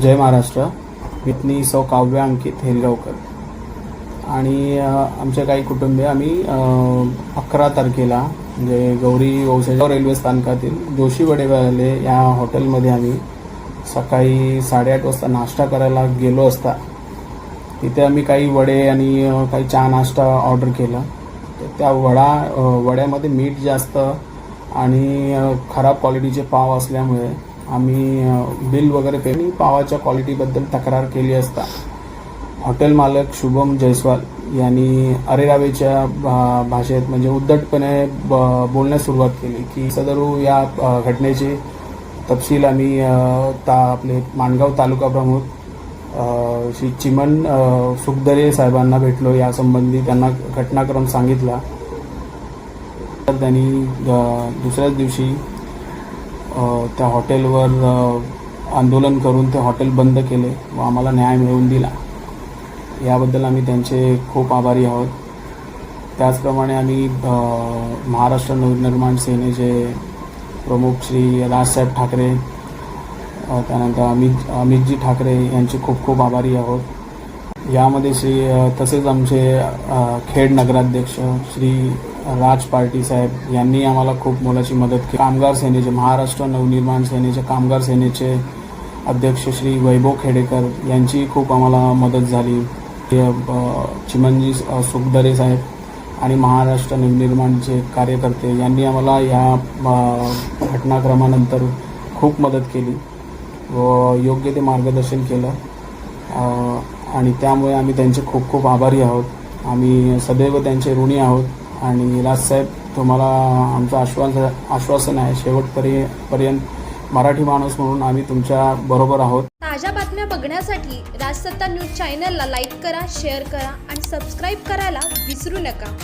जय महाराष्ट्र. मी सौ काव्य अंकित हेलगावकर आणि आमचे काही कुटुंबीय आम्ही अकरा तारखेला म्हणजे गौरी वंशजाव रेल्वे स्थानकातील जोशी वडेवाले या हॉटेलमध्ये आम्ही सकाळी साडेआठ वाजता नाश्ता करायला गेलो असता तिथे आम्ही काही वडे आणि काही चहा नाश्ता ऑर्डर केला. तर त्या वडा वड्यामध्ये मीठ जास्त आणि खराब क्वालिटीचे पाव असल्यामुळे आम्ही बिल वगैरे पे पावाच्या क्वालिटीबद्दल तक्रार केली असता. हॉटेल मालक शुभम जयस्वाल यांनी अरेरावेच्या भा- भाषेत म्हणजे उद्धटपणे ब- बोलण्यास सुरुवात केली की सदरू या घटनेचे तपशील आम्ही ता आपले माणगाव तालुका प्रमुख श्री चिमन सुखदरे साहेबांना भेटलो. यासंबंधी त्यांना घटनाक्रम सांगितला. तर त्यांनी दुसऱ्याच दिवशी त्या हॉटेलवर आंदोलन करून ते हॉटेल बंद केले व आम्हाला न्याय मिळवून दिला. याबद्दल आम्ही त्यांचे खूप आभारी आहोत. त्याचप्रमाणे आम्ही महाराष्ट्र नवनिर्माण सेनेचे प्रमुख श्री राजसाहेब ठाकरे त्यानंतर अमित अमितजी ठाकरे यांचे खूप खूप आभारी आहोत. यामध्ये श्री तसेच आमचे खेड नगराध्यक्ष श्री राज पार्टी साहेब यांनी आम्हाला खूप मोलाची मदत केली. कामगार सेनेचे महाराष्ट्र नवनिर्माण सेनेचे कामगार सेनेचे अध्यक्ष श्री वैभव खेडेकर यांची खूप आम्हाला मदत झाली. ते, चिमनजी सुखदरे साहेब आणि महाराष्ट्र नवनिर्माणचे कार्यकर्ते यांनी आम्हाला या घटनाक्रमानंतर खूप मदत केली व योग्य ते मार्गदर्शन केलं. आणि त्यामुळे आम्ही त्यांचे खूप खूप आभारी आहोत. आम्ही सदैव त्यांचे ऋणी आहोत. आणि राजसाहेब तुम्हाला आमचं आश्वासन आश्वासन आहे शेवटपर्यंत पर्यंत मराठी माणूस म्हणून आम्ही तुमच्या बरोबर आहोत. ताज्या बातम्या बघण्यासाठी राजसत्ता न्यूज चॅनलला लाईक करा शेअर करा आणि सबस्क्राईब करायला विसरू नका.